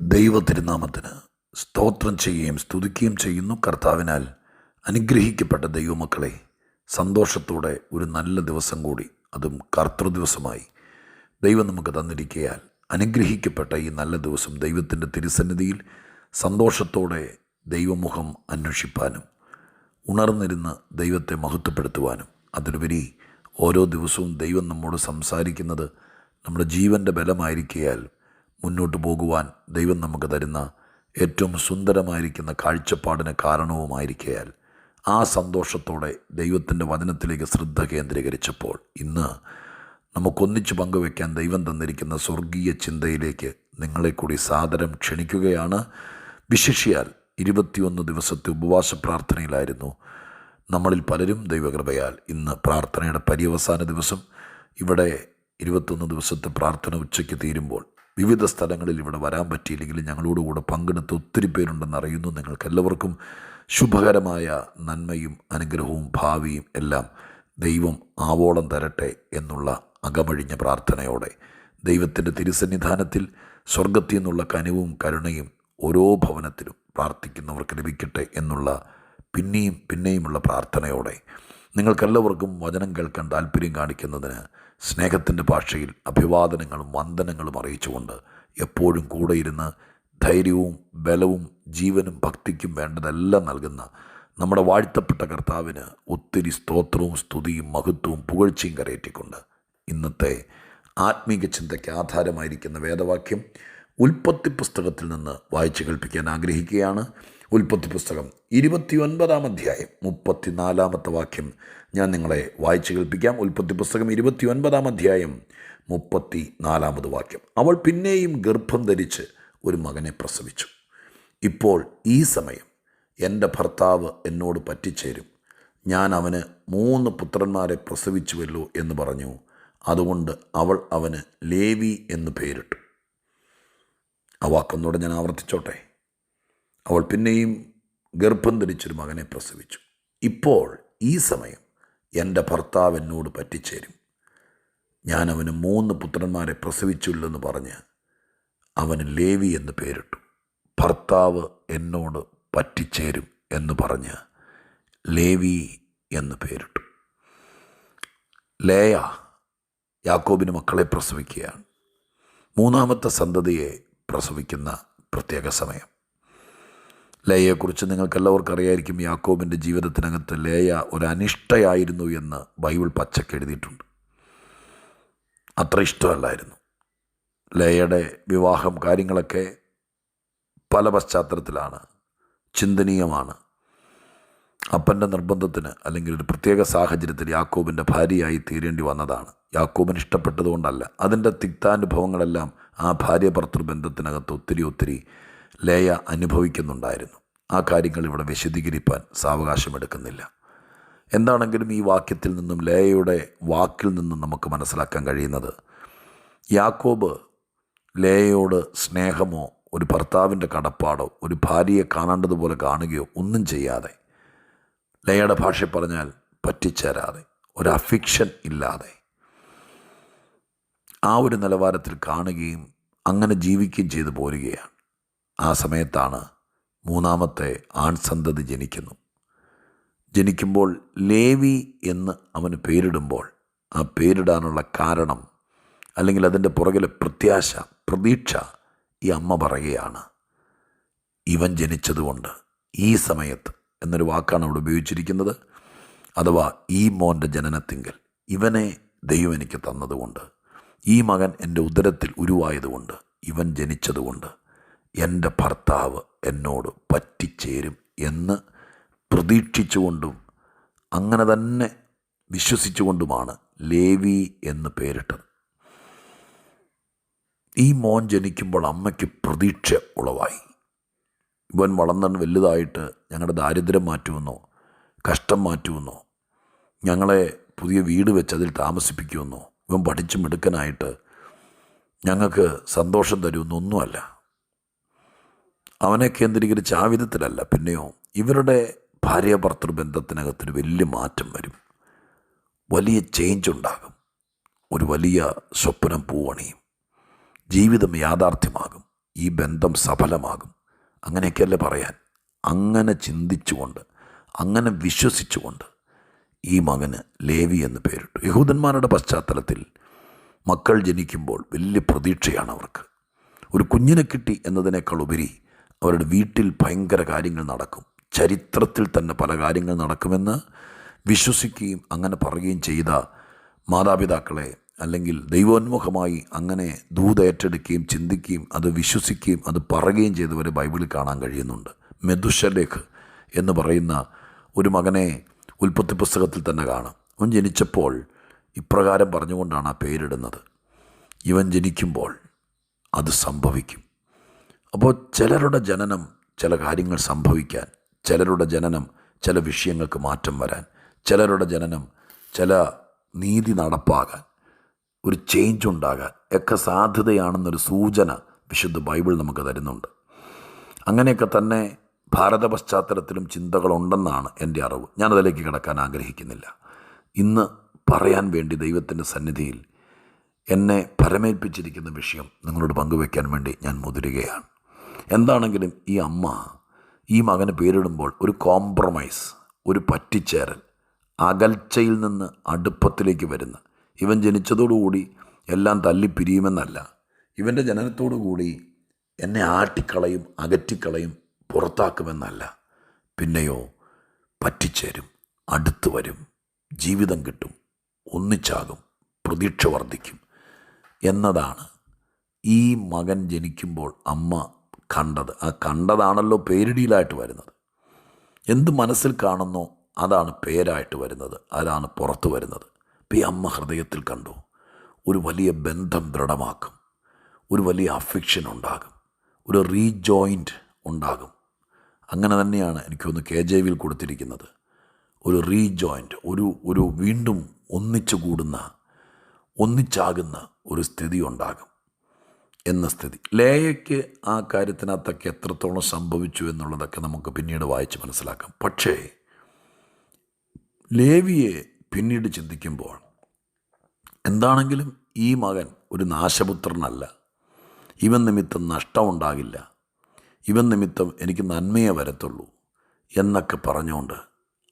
ദൈവ തിരുനാമത്തിന് സ്തോത്രം ചെയ്യുകയും സ്തുതിക്കുകയും ചെയ്യുന്നു. കർത്താവിനാൽ അനുഗ്രഹിക്കപ്പെട്ട ദൈവമക്കളെ സന്തോഷത്തോടെ ഒരു നല്ല ദിവസം കൂടി അതും കർത്തൃദിവസമായി ദൈവം നമുക്ക് തന്നിരിക്കയാൽ അനുഗ്രഹിക്കപ്പെട്ട ഈ നല്ല ദിവസം ദൈവത്തിന്റെ തിരുസന്നിധിയിൽ സന്തോഷത്തോടെ ദൈവമുഖം അന്വേഷിപ്പാനും ഉണർന്നിരുന്ന് ദൈവത്തെ മഹത്വപ്പെടുത്തുവാനും അതിലുപരി ഓരോ ദിവസവും ദൈവം നമ്മോട് സംസാരിക്കുന്നത് നമ്മുടെ ജീവന്റെ ബലമായിരിക്കയാൽ മുന്നോട്ട് പോകുവാൻ ദൈവം നമുക്ക് തരുന്ന ഏറ്റവും സുന്ദരമായിരിക്കുന്ന കാഴ്ചപ്പാടിന് കാരണവുമായിരിക്കയാൽ ആ സന്തോഷത്തോടെ ദൈവത്തിന്റെ വചനത്തിലേക്ക് ശ്രദ്ധ കേന്ദ്രീകരിച്ചപ്പോൾ ഇന്ന് നമുക്കൊന്നിച്ച് പങ്കുവെക്കാൻ ദൈവം തന്നിരിക്കുന്ന സ്വർഗീയ ചിന്തയിലേക്ക് നിങ്ങളെ കൂടി സാദരം ക്ഷണിക്കുകയാണ്. വിശേഷിയാൽ ഇരുപത്തിയൊന്ന് ദിവസത്തെ ഉപവാസ പ്രാർത്ഥനയിലായിരുന്നു നമ്മളിൽ പലരും ദൈവകൃപയാൽ ഇന്ന് പ്രാർത്ഥനയുടെ പര്യവസാന ദിവസം. ഇവിടെ ഇരുപത്തൊന്ന് ദിവസത്തെ പ്രാർത്ഥന ഉച്ചയ്ക്ക് തീരുമ്പോൾ വിവിധ സ്ഥലങ്ങളിൽ ഇവിടെ വരാൻ പറ്റിയില്ലെങ്കിലും ഞങ്ങളോടുകൂടെ പങ്കെടുത്ത് ഒത്തിരി പേരുണ്ടെന്ന് അറിയുന്നു. നിങ്ങൾക്ക് എല്ലാവർക്കും ശുഭകരമായ നന്മയും അനുഗ്രഹവും ഭാവിയും എല്ലാം ദൈവം ആവോളം തരട്ടെ എന്നുള്ള അകമഴിഞ്ഞ പ്രാർത്ഥനയോടെ ദൈവത്തിന്റെ തിരുസന്നിധാനത്തിൽ സ്വർഗത്തിൽ നിന്നുള്ള കനിവും കരുണയും ഓരോ ഭവനത്തിലും പ്രാർത്ഥിക്കുന്നവർക്ക് ലഭിക്കട്ടെ എന്നുള്ള പിന്നെയും പിന്നെയുമുള്ള പ്രാർത്ഥനയോടെ നിങ്ങൾക്കെല്ലാവർക്കും വചനം കേൾക്കാൻ താല്പര്യം കാണിക്കുന്നതിന് സ്നേഹത്തിന്റെ ഭാഷയിൽ അഭിവാദനങ്ങളും വന്ദനങ്ങളും അറിയിച്ചുകൊണ്ട് എപ്പോഴും കൂടെ ഇരുന്ന് ധൈര്യവും ബലവും ജീവനും ഭക്തിക്കും വേണ്ടതെല്ലാം നൽകുന്ന നമ്മുടെ വാഴ്ത്തപ്പെട്ട കർത്താവിന് ഒത്തിരി സ്തോത്രവും സ്തുതിയും മഹത്വവും പുകഴ്ചയും കരയറ്റിക്കൊണ്ട് ഇന്നത്തെ ആത്മീക ചിന്തയ്ക്ക് ആധാരമായിരിക്കുന്ന വേദവാക്യം ഉൽപ്പത്തി പുസ്തകത്തിൽ നിന്ന് വായിച്ചു കേൾപ്പിക്കാൻ ആഗ്രഹിക്കുകയാണ്. ഉൽപ്പത്തി പുസ്തകം ഇരുപത്തിയൊൻപതാം അധ്യായം മുപ്പത്തിനാലാമത്തെ വാക്യം. ഞാൻ നിങ്ങളെ വായിച്ചു കേൾപ്പിക്കാം. ഉൽപ്പത്തി പുസ്തകം ഇരുപത്തിയൊൻപതാം അധ്യായം മുപ്പത്തി നാലാമത് വാക്യം. അവൾ പിന്നെയും ഗർഭം ധരിച്ച് ഒരു മകനെ പ്രസവിച്ചു. ഇപ്പോൾ ഈ സമയം എന്റെ ഭർത്താവ് എന്നോട് പറ്റിച്ചേരും. ഞാൻ അവന് മൂന്ന് പുത്രന്മാരെ പ്രസവിച്ചുവല്ലോ എന്ന് പറഞ്ഞു. അതുകൊണ്ട് അവൾ അവന് ലേവി എന്ന് പേരിട്ടു. ആ വാക്കൊന്നുകൂടെ ഞാൻ ആവർത്തിച്ചോട്ടെ? അവൾ പിന്നെയും ഗർഭം ധരിച്ചൊരു മകനെ പ്രസവിച്ചു. ഇപ്പോൾ ഈ സമയം എന്റെ ഭർത്താവ് എന്നോട് പറ്റിച്ചേരും. ഞാൻ അവന് മൂന്ന് പുത്രന്മാരെ പ്രസവിച്ചുള്ളെന്ന് പറഞ്ഞ് അവന് ലേവി എന്ന് പേരിട്ടു. ഭർത്താവ് എന്നോട് പറ്റിച്ചേരും എന്ന് പറഞ്ഞ് ലേവി എന്ന് പേരിട്ടു. ലേയ യാക്കോബിന് മക്കളെ പ്രസവിക്കുകയാണ്. മൂന്നാമത്തെ സന്തതിയെ പ്രസവിക്കുന്ന പ്രത്യേക സമയം. ലേയയെക്കുറിച്ച് നിങ്ങൾക്കെല്ലാവർക്കും അറിയായിരിക്കും യാക്കോബിന്റെ ജീവിതത്തിനകത്ത് ലേയ ഒരു അനിഷ്ടയായിരുന്നു എന്ന് ബൈബിൾ പച്ചക്ക് എഴുതിയിട്ടുണ്ട്. അത്ര ഇഷ്ടമല്ലായിരുന്നു. ലേയയുടെ വിവാഹം കാര്യങ്ങളൊക്കെ പല പശ്ചാത്തലത്തിലാണ്. ചിന്തനീയമാണ്. അപ്പന്റെ നിർബന്ധത്തിന് അല്ലെങ്കിൽ ഒരു പ്രത്യേക സാഹചര്യത്തിൽ യാക്കോബിന്റെ ഭാര്യയായി തീരേണ്ടി വന്നതാണ്. യാക്കോബിന് ഇഷ്ടപ്പെട്ടതുകൊണ്ടല്ല. അതിന്റെ തിക്താനുഭവങ്ങളെല്ലാം ആ ഭാര്യ ഭർത്തൃ ബന്ധത്തിനകത്ത് ഒത്തിരി ഒത്തിരി ലേയ അനുഭവിക്കുന്നുണ്ടായിരുന്നു. ആ കാര്യങ്ങൾ ഇവിടെ വിശദീകരിപ്പാൻ സാവകാശമെടുക്കുന്നില്ല. എന്താണെങ്കിലും ഈ വാക്യത്തിൽ നിന്നും ലേയയുടെ വാക്കിൽ നിന്നും നമുക്ക് മനസ്സിലാക്കാൻ കഴിയുന്നത് യാക്കോബ് ലേയയോട് സ്നേഹമോ ഒരു ഭർത്താവിന്റെ കടപ്പാടോ ഒരു ഭാര്യയെ കാണേണ്ടതുപോലെ കാണുകയോ ഒന്നും ചെയ്യാതെ ലയയുടെ ഭാഷ പറഞ്ഞാൽ പറ്റിച്ചേരാതെ ഒരു അഫിക്ഷൻ ഇല്ലാതെ ആ ഒരു നിലവാരത്തിൽ കാണുകയും അങ്ങനെ ജീവിക്കുകയും ചെയ്തു പോരുകയാണ്. ആ സമയത്താണ് മൂന്നാമത്തെ ആൺസന്തതി ജനിക്കുന്നു. ജനിക്കുമ്പോൾ ലേവി എന്ന് അവന് പേരിടുമ്പോൾ ആ പേരിടാനുള്ള കാരണം അല്ലെങ്കിൽ അതിന്റെ പുറകിലെ പ്രത്യാശ പ്രതീക്ഷ ഈ അമ്മ പറയുകയാണ്. ഇവൻ ജനിച്ചതുകൊണ്ട് ഈ സമയത്ത് എന്നൊരു വാക്കാണ് അവിടെ ഉപയോഗിച്ചിരിക്കുന്നത്. അഥവാ ഈ മോന്റെ ജനനത്തിങ്കൽ ഇവനെ ദൈവം എനിക്ക് തന്നതുകൊണ്ട് ഈ മകൻ എന്റെ ഉദരത്തിൽ ഉരുവായതുകൊണ്ട് ഇവൻ ജനിച്ചതുകൊണ്ട് എന്റെ ഭർത്താവ് എന്നോട് പറ്റിച്ചേരും എന്ന് പ്രതീക്ഷിച്ചുകൊണ്ടും അങ്ങനെ തന്നെ വിശ്വസിച്ചുകൊണ്ടുമാണ് ലേവി എന്ന് പേരിട്ടത്. ഈ മോൻ ജനിക്കുമ്പോൾ അമ്മയ്ക്ക് പ്രതീക്ഷ ഉളവായി. ഇവൻ വളർന്ന വലുതായിട്ട് ഞങ്ങളുടെ ദാരിദ്ര്യം മാറ്റുമെന്നോ കഷ്ടം മാറ്റുമെന്നോ ഞങ്ങളെ പുതിയ വീട് വെച്ച് അതിൽ താമസിപ്പിക്കുമെന്നോ ഇവൻ പഠിച്ചു മിടുക്കനായിട്ട് ഞങ്ങൾക്ക് സന്തോഷം തരുമെന്നൊന്നുമല്ല. അവനെ കേന്ദ്രീകരിച്ച് ആ വിധത്തിലല്ല പിന്നെയോ ഇവരുടെ ഭാര്യ ഭർത്തൃ ബന്ധത്തിനകത്തൊരു വലിയ മാറ്റം വരും. വലിയ ചേഞ്ച് ഉണ്ടാകും. ഒരു വലിയ സ്വപ്നം പൂവണിയും. ജീവിതം യാഥാർത്ഥ്യമാകും. ഈ ബന്ധം സഫലമാകും. അങ്ങനെയൊക്കെയല്ലേ പറയാൻ? അങ്ങനെ ചിന്തിച്ചുകൊണ്ട് അങ്ങനെ വിശ്വസിച്ചുകൊണ്ട് ഈ മകന് ലേവി എന്ന് പേരിട്ടു. യഹൂദന്മാരുടെ പശ്ചാത്തലത്തിൽ മക്കൾ ജനിക്കുമ്പോൾ വലിയ പ്രതീക്ഷയാണ് അവർക്ക്. ഒരു കുഞ്ഞിനെ കിട്ടി എന്നതിനേക്കാൾ ഉപരി അവരുടെ വീട്ടിൽ ഭയങ്കര കാര്യങ്ങൾ നടക്കും. ചരിത്രത്തിൽ തന്നെ പല കാര്യങ്ങൾ നടക്കുമെന്ന് വിശ്വസിക്കുകയും അങ്ങനെ പറയുകയും ചെയ്ത മാതാപിതാക്കളെ അല്ലെങ്കിൽ ദൈവോന്മുഖമായി അങ്ങനെ ദൂത് ഏറ്റെടുക്കുകയും ചിന്തിക്കുകയും അത് വിശ്വസിക്കുകയും അത് പറയുകയും ചെയ്തവരെ ബൈബിളിൽ കാണാൻ കഴിയുന്നുണ്ട്. മെദുഷലേഖ് എന്ന് പറയുന്ന ഒരു മകനെ ഉൽപ്പത്തി പുസ്തകത്തിൽ തന്നെ കാണാം. അവൻ ജനിച്ചപ്പോൾ ഇപ്രകാരം പറഞ്ഞുകൊണ്ടാണ് ആ പേരിടുന്നത്. ഇവൻ ജനിക്കുമ്പോൾ അത് സംഭവിക്കും. അപ്പോൾ ചിലരുടെ ജനനം ചില കാര്യങ്ങൾ സംഭവിക്കാൻ ചിലരുടെ ജനനം ചില വിഷയങ്ങൾക്ക് മാറ്റം വരാൻ ചിലരുടെ ജനനം ചില നീതി നടപ്പാകാൻ ഒരു ചേഞ്ച് ഉണ്ടാകാൻ ഒക്കെ സാധ്യതയാണെന്നൊരു സൂചന വിശുദ്ധ ബൈബിൾ നമുക്ക് തരുന്നുണ്ട്. അങ്ങനെയൊക്കെ തന്നെ ഭാരത പശ്ചാത്തലത്തിലും ചിന്തകളുണ്ടെന്നാണ് എന്റെ അറിവ്. ഞാനതിലേക്ക് കിടക്കാൻ ആഗ്രഹിക്കുന്നില്ല. ഇന്ന് പറയാൻ വേണ്ടി ദൈവത്തിന്റെ സന്നിധിയിൽ എന്നെ പരമേൽപ്പിച്ചിരിക്കുന്ന വിഷയം നിങ്ങളോട് പങ്കുവയ്ക്കാൻ വേണ്ടി ഞാൻ മുതിരുകയാണ്. എന്താണെങ്കിലും ഈ അമ്മ ഈ മകന് പേരിടുമ്പോൾ ഒരു കോംപ്രമൈസ് ഒരു പറ്റിച്ചേരൽ അകൽച്ചയിൽ നിന്ന് അടുപ്പത്തിലേക്ക് വരുന്ന ഇവൻ ജനിച്ചതോടുകൂടി എല്ലാം തല്ലിപ്പിരിയുമെന്നല്ല ഇവന്റെ ജനനത്തോടുകൂടി എന്നെ ആട്ടിക്കളയും അകറ്റിക്കളയും പുറത്താക്കുമെന്നല്ല. പിന്നെയോ പറ്റിച്ചേരും അടുത്തു വരും ജീവിതം കിട്ടും ഒന്നിച്ചാകും പ്രതീക്ഷ വർദ്ധിക്കും എന്നതാണ് ഈ മകൻ ജനിക്കുമ്പോൾ അമ്മ കണ്ടത്. ആ കണ്ടതാണല്ലോ പേരിടിയിലായിട്ട് വരുന്നത്. എന്ത് മനസ്സിൽ കാണുന്നോ? അതാണ് പേരായിട്ട് വരുന്നത്. അതാണ് പുറത്ത് വരുന്നത്. ഈ അമ്മ ഹൃദയത്തിൽ കണ്ടു. ഒരു വലിയ ബന്ധം ദൃഢമാക്കും. ഒരു വലിയ അഫിക്ഷൻ ഉണ്ടാകും. ഒരു റീജോയിന്റ് ഉണ്ടാകും. അങ്ങനെ തന്നെയാണ് എനിക്കൊന്ന് കെ ജെ വിയിൽ കൊടുത്തിരിക്കുന്നത്. ഒരു റീജോയിന്റ് ഒരു ഒരു വീണ്ടും ഒന്നിച്ചു കൂടുന്ന ഒന്നിച്ചാകുന്ന ഒരു സ്ഥിതി ഉണ്ടാകും. എന്ന സ്ഥിതി. ലേയയ്ക്ക് ആ കാര്യത്തിനകത്തൊക്കെ എത്രത്തോളം സംഭവിച്ചു എന്നുള്ളതൊക്കെ നമുക്ക് പിന്നീട് വായിച്ച് മനസ്സിലാക്കാം. പക്ഷേ ലേവിയെ പിന്നീട് ചിന്തിക്കുമ്പോൾ എന്താണെങ്കിലും ഈ മകൻ ഒരു നാശപുത്രനല്ല. ഇവൻ നിമിത്തം നഷ്ടമുണ്ടാകില്ല. ഇവൻ നിമിത്തം എനിക്ക് നന്മയെ വരത്തുള്ളൂ എന്നൊക്കെ പറഞ്ഞുകൊണ്ട്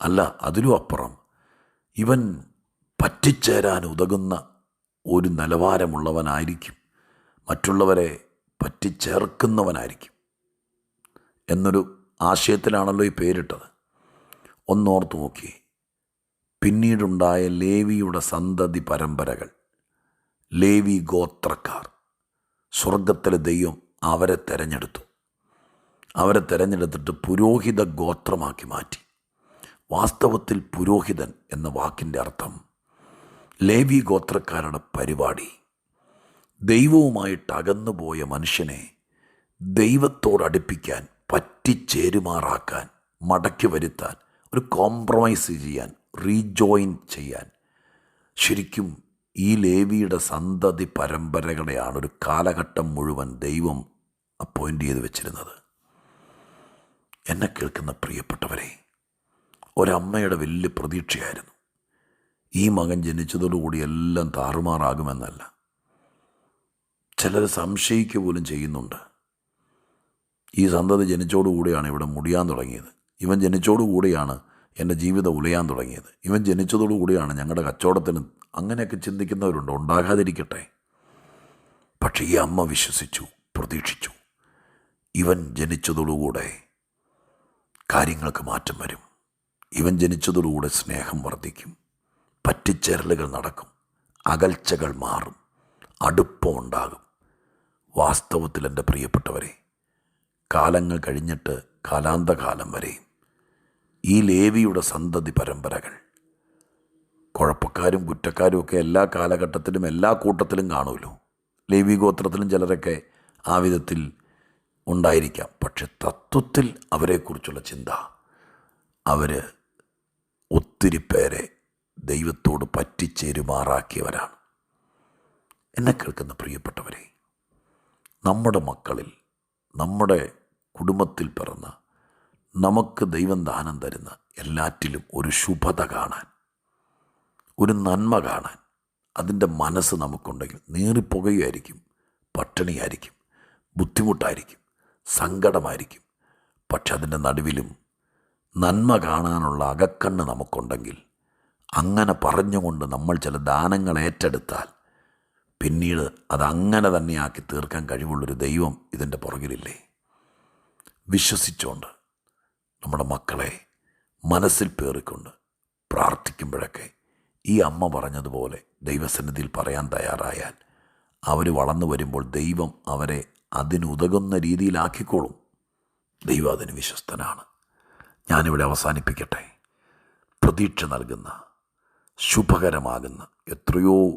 അല്ല അതിലും അപ്പുറം ഇവൻ പറ്റിച്ചേരാൻ ഉതകുന്ന ഒരു നിലവാരമുള്ളവനായിരിക്കും. മറ്റുള്ളവരെ പറ്റിച്ചേർക്കുന്നവനായിരിക്കും എന്നൊരു ആശയത്തിലാണല്ലോ ഈ പേരിട്ടത്. ഒന്നോർത്ത് നോക്കി. പിന്നീടുണ്ടായ ലേവിയുടെ സന്തതി പരമ്പരകൾ ലേവി ഗോത്രക്കാർ സ്വർഗത്തിലെ ദൈവം അവരെ തിരഞ്ഞെടുത്തു. അവരെ തിരഞ്ഞെടുത്തിട്ട് പുരോഹിത ഗോത്രമാക്കി മാറ്റി. വാസ്തവത്തിൽ പുരോഹിതൻ എന്ന വാക്കിന്റെ അർത്ഥം ലേവി ഗോത്രക്കാരുടെ പരിപാടി ദൈവവുമായിട്ട് അകന്നുപോയ മനുഷ്യനെ ദൈവത്തോടടുപ്പിക്കാൻ പറ്റിച്ചേരുമാറാക്കാൻ മടക്കി വരുത്താൻ ഒരു കോംപ്രമൈസ് ചെയ്യാൻ റീജോയിൻ ചെയ്യാൻ ശരിക്കും ഈ ലേവിയുടെ സന്തതി പരമ്പരകളെയാണ് ഒരു കാലഘട്ടം മുഴുവൻ ദൈവം അപ്പോയിന്റ് ചെയ്ത് വെച്ചിരുന്നത്. എന്നെ കേൾക്കുന്ന പ്രിയപ്പെട്ടവരെ ഒരമ്മയുടെ വലിയ പ്രതീക്ഷയായിരുന്നു. ഈ മകൻ ജനിച്ചതോടുകൂടി എല്ലാം താറുമാറാകുമെന്നല്ല. ചിലർ സംശയിക്കുക പോലും ചെയ്യുന്നുണ്ട്. ഈ സന്തതി ജനിച്ചോടുകൂടിയാണ് ഇവിടെ മുടിയാൻ തുടങ്ങിയത്. ഇവൻ ജനിച്ചോടുകൂടിയാണ് എന്റെ ജീവിതം ഉലയാൻ തുടങ്ങിയത്. ഇവൻ ജനിച്ചതോടുകൂടിയാണ് ഞങ്ങളുടെ കച്ചവടത്തിന് അങ്ങനെയൊക്കെ ചിന്തിക്കുന്നവരുണ്ട്. ഉണ്ടാകാതിരിക്കട്ടെ. പക്ഷേ ഈ അമ്മ വിശ്വസിച്ചു പ്രതീക്ഷിച്ചു. ഇവൻ ജനിച്ചതോടുകൂടെ കാര്യങ്ങൾക്ക് മാറ്റം വരും. ഇവൻ ജനിച്ചതോടുകൂടെ സ്നേഹം വർദ്ധിക്കും. പറ്റിച്ചേരലുകൾ നടക്കും. അകൽച്ചകൾ മാറും. അടുപ്പമുണ്ടാകും വാസ്തവത്തിൽ എന്റെ പ്രിയപ്പെട്ടവരെ കാലങ്ങൾ കഴിഞ്ഞിട്ട് കാലാന്തകാലം വരെ ഈ ലേവിയുടെ സന്തതി പരമ്പരകൾ കുഴപ്പക്കാരും കുറ്റക്കാരും ഒക്കെ എല്ലാ കാലഘട്ടത്തിലും എല്ലാ കൂട്ടത്തിലും കാണുമല്ലോ. ലേവി ഗോത്രത്തിലും ചിലരൊക്കെ ആ വിധത്തിൽ ഉണ്ടായിരിക്കാം. പക്ഷെ തത്വത്തിൽ അവരെക്കുറിച്ചുള്ള ചിന്ത അവർ ഒത്തിരി പേരെ ദൈവത്തോട് പറ്റിച്ചേരുമാറാക്കിയവരാണ്. എന്നെ കേൾക്കുന്ന പ്രിയപ്പെട്ടവരെ നമ്മുടെ മക്കളിൽ നമ്മുടെ കുടുംബത്തിൽ പിറന്ന നമുക്ക് ദൈവം ദാനം തരുന്ന എല്ലാറ്റിലും ഒരു ശുഭത കാണാൻ ഒരു നന്മ കാണാൻ അതിന്റെ മനസ്സ് നമുക്കുണ്ടെങ്കിൽ നീറിപ്പുകയായിരിക്കും പട്ടിണിയായിരിക്കും ബുദ്ധിമുട്ടായിരിക്കും സങ്കടമായിരിക്കും. പക്ഷെ അതിന്റെ നടുവിലും നന്മ കാണാനുള്ള അകക്കണ്ണ് നമുക്കുണ്ടെങ്കിൽ അങ്ങനെ പറഞ്ഞുകൊണ്ട് നമ്മൾ ചില ദാനങ്ങൾ ഏറ്റെടുത്താൽ പിന്നീട് അതങ്ങനെ തന്നെ ആക്കി തീർക്കാൻ കഴിവുള്ളൊരു ദൈവം ഇതിന്റെ പുറകിലില്ലേ? വിശ്വസിച്ചുകൊണ്ട് നമ്മുടെ മക്കളെ മനസ്സിൽ പേറിക്കൊണ്ട് പ്രാർത്ഥിക്കുമ്പോഴൊക്കെ ഈ അമ്മ പറഞ്ഞതുപോലെ ദൈവസന്നിധിയിൽ പറയാൻ തയ്യാറായാൽ അവർ വളർന്നു വരുമ്പോൾ ദൈവം അവരെ അതിനുതകുന്ന രീതിയിലാക്കിക്കോളും. ദൈവം അതിന് വിശ്വസ്തനാണ്. ഞാനിവിടെ അവസാനിപ്പിക്കട്ടെ. പ്രതീക്ഷ നൽകുന്ന ശുഭകരമാകുന്ന എത്രയോ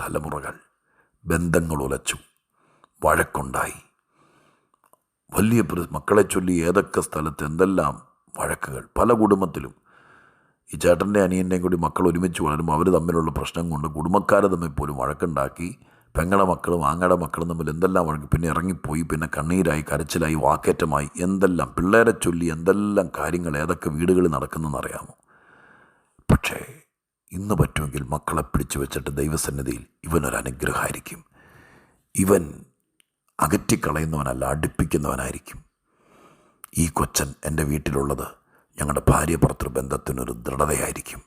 തലമുറകൾ ബന്ധങ്ങൾ ഉലച്ചു വഴക്കുണ്ടായി. വലിയ മക്കളെ ചൊല്ലി ഏതൊക്കെ സ്ഥലത്ത് എന്തെല്ലാം വഴക്കുകൾ. പല കുടുംബത്തിലും. ഈ ചേട്ടന്റെ അനിയന്റെയും കൂടി മക്കൾ ഒരുമിച്ച് വളരുമ്പോൾ അവർ തമ്മിലുള്ള പ്രശ്നം കൊണ്ട് കുടുംബക്കാരെ തമ്മിൽ പോലും വഴക്കുണ്ടാക്കി. പെങ്ങളുടെ മക്കളും ആങ്ങയുടെ മക്കളും തമ്മിൽ എന്തെല്ലാം വഴക്ക്. പിന്നെ ഇറങ്ങിപ്പോയി. പിന്നെ കണ്ണീരായി കരച്ചിലായി വാക്കേറ്റമായി. എന്തെല്ലാം പിള്ളേരെ ചൊല്ലി എന്തെല്ലാം കാര്യങ്ങൾ ഏതൊക്കെ വീടുകളിൽ നടക്കുന്നതെന്നറിയാമോ? പക്ഷേ ഇന്ന് പറ്റുമെങ്കിൽ മക്കളെ പിടിച്ചു വെച്ചിട്ട് ദൈവസന്നിധിയിൽ ഇവനൊരു അനുഗ്രഹമായിരിക്കും. ഇവൻ അകറ്റിക്കളയുന്നവനല്ല അടുപ്പിക്കുന്നവനായിരിക്കും. ഈ കൊച്ചൻ എന്റെ വീട്ടിലുള്ളത് ഞങ്ങളുടെ ഭാര്യ ഭർത്തൃ ബന്ധത്തിനൊരു ദൃഢതയായിരിക്കും.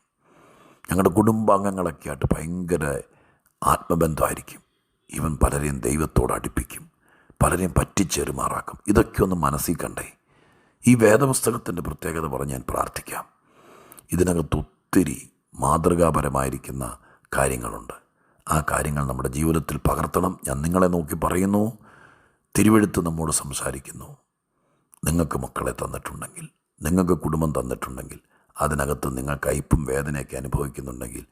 ഞങ്ങളുടെ കുടുംബാംഗങ്ങളൊക്കെ ആയിട്ട് ഭയങ്കര ആത്മബന്ധമായിരിക്കും. ഇവൻ പലരെയും ദൈവത്തോട് അടുപ്പിക്കും പലരെയും പറ്റിച്ചേരുമാറാക്കും. ഇതൊക്കെ ഒന്ന് മനസ്സിൽ കണ്ടേ. ഈ വേദപുസ്തകത്തിന്റെ പ്രത്യേകത പറഞ്ഞ് ഞാൻ പ്രാർത്ഥിക്കാം. ഇതിനകത്ത് ഒത്തിരി മാതൃകാപരമായിരിക്കുന്ന കാര്യങ്ങളുണ്ട്. ആ കാര്യങ്ങൾ നമ്മുടെ ജീവിതത്തിൽ പകർത്തണം. ഞാൻ നിങ്ങളെ നോക്കി പറയുന്നു. തിരുവെഴുത്ത് നമ്മോട് സംസാരിക്കുന്നു. നിങ്ങൾക്ക് മക്കളെ തന്നിട്ടുണ്ടെങ്കിൽ നിങ്ങൾക്ക് കുടുംബം തന്നിട്ടുണ്ടെങ്കിൽ അതിനകത്ത് നിങ്ങൾ കയ്പും വേദനയൊക്കെ അനുഭവിക്കുന്നുണ്ടെങ്കിൽ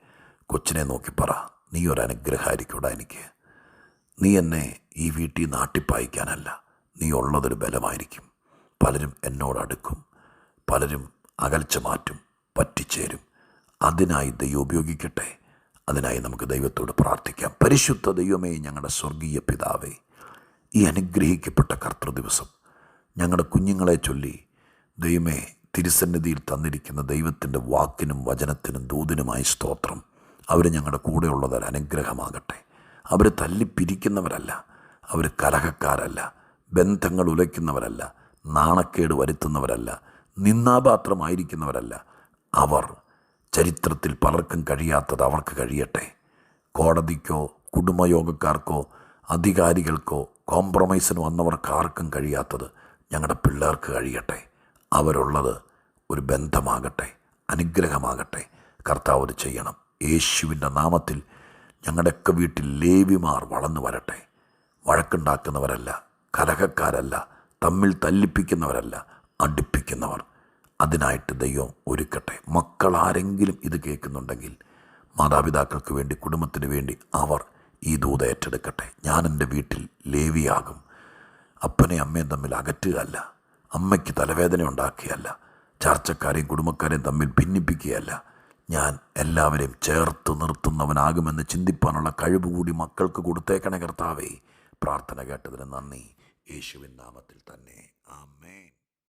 കൊച്ചിനെ നോക്കി പറ. നീ ഒരു അനുഗ്രഹമായിരിക്കൂടാ എനിക്ക്. നീ എന്നെ ഈ വീട്ടിൽ നാട്ടിപ്പായിക്കാനല്ല നീ ഉള്ളതൊരു ബലമായിരിക്കും. പലരും എന്നോടടുക്കും പലരും അകൽച്ച മാറ്റും. പറ്റിച്ചേരും. അതിനായി ദൈവം ഉപയോഗിക്കട്ടെ. അതിനായി നമുക്ക് ദൈവത്തോട് പ്രാർത്ഥിക്കാം. പരിശുദ്ധ ദൈവമേ ഞങ്ങളുടെ സ്വർഗീയ പിതാവേ ഈ അനുഗ്രഹിക്കപ്പെട്ട കർത്തൃദിവസം ഞങ്ങളുടെ കുഞ്ഞുങ്ങളെ ചൊല്ലി ദൈവമേ തിരുസന്നിധിയിൽ തന്നിരിക്കുന്ന ദൈവത്തിന്റെ വാക്കിനും വചനത്തിനും ദൂതിനുമായി സ്തോത്രം. അവർ ഞങ്ങളുടെ കൂടെയുള്ളതൊരു അനുഗ്രഹമാകട്ടെ. അവർ തല്ലിപ്പിരിക്കുന്നവരല്ല അവർ കലഹക്കാരല്ല ബന്ധങ്ങൾ ഉലയ്ക്കുന്നവരല്ല നാണക്കേട് വരുത്തുന്നവരല്ല നിന്നാപാത്രമായിരിക്കുന്നവരല്ല അവർ ചരിത്രത്തിൽ പലർക്കും കഴിയാത്തത് അവർക്ക് കഴിയട്ടെ. കോടതിക്കോ കുടുംബയോഗക്കാർക്കോ അധികാരികൾക്കോ കോംപ്രമൈസിന് വന്നവർക്ക് ആർക്കും കഴിയാത്തത് ഞങ്ങളുടെ പിള്ളേർക്ക് കഴിയട്ടെ. അവരുള്ളത് ഒരു ബന്ധമാകട്ടെ അനുഗ്രഹമാകട്ടെ. കർത്താവ് ഒരു ചെയ്യണം. യേശുവിന്റെ നാമത്തിൽ ഞങ്ങളുടെയൊക്കെ വീട്ടിൽ ലേവിമാർ വളർന്നു വരട്ടെ. വഴക്കുണ്ടാക്കുന്നവരല്ല കലഹക്കാരല്ല തമ്മിൽ തല്ലിപ്പിക്കുന്നവരല്ല അടുപ്പിക്കുന്നവർ. അതിനായിട്ട് ദൈവം ഒരുക്കട്ടെ. മക്കൾ ആരെങ്കിലും ഇത് കേൾക്കുന്നുണ്ടെങ്കിൽ മാതാപിതാക്കൾക്ക് വേണ്ടി കുടുംബത്തിന് വേണ്ടി അവർ ഈ ദൂത ഏറ്റെടുക്കട്ടെ. ഞാൻ എന്റെ വീട്ടിൽ ലേവിയാകും. അപ്പനെയും അമ്മയും തമ്മിൽ അകറ്റുകയല്ല. അമ്മയ്ക്ക് തലവേദന ഉണ്ടാക്കുകയല്ല. ചർച്ചക്കാരെയും കുടുംബക്കാരെയും തമ്മിൽ ഭിന്നിപ്പിക്കുകയല്ല. ഞാൻ എല്ലാവരെയും ചേർത്ത് നിർത്തുന്നവനാകുമെന്ന് ചിന്തിപ്പാനുള്ള കഴിവ് കൂടി മക്കൾക്ക് കൊടുത്തേക്കണേ കർത്താവേ. പ്രാർത്ഥന കേട്ടതിന് നന്ദി. യേശുവിൻ നാമത്തിൽ തന്നെ. ആമേൻ.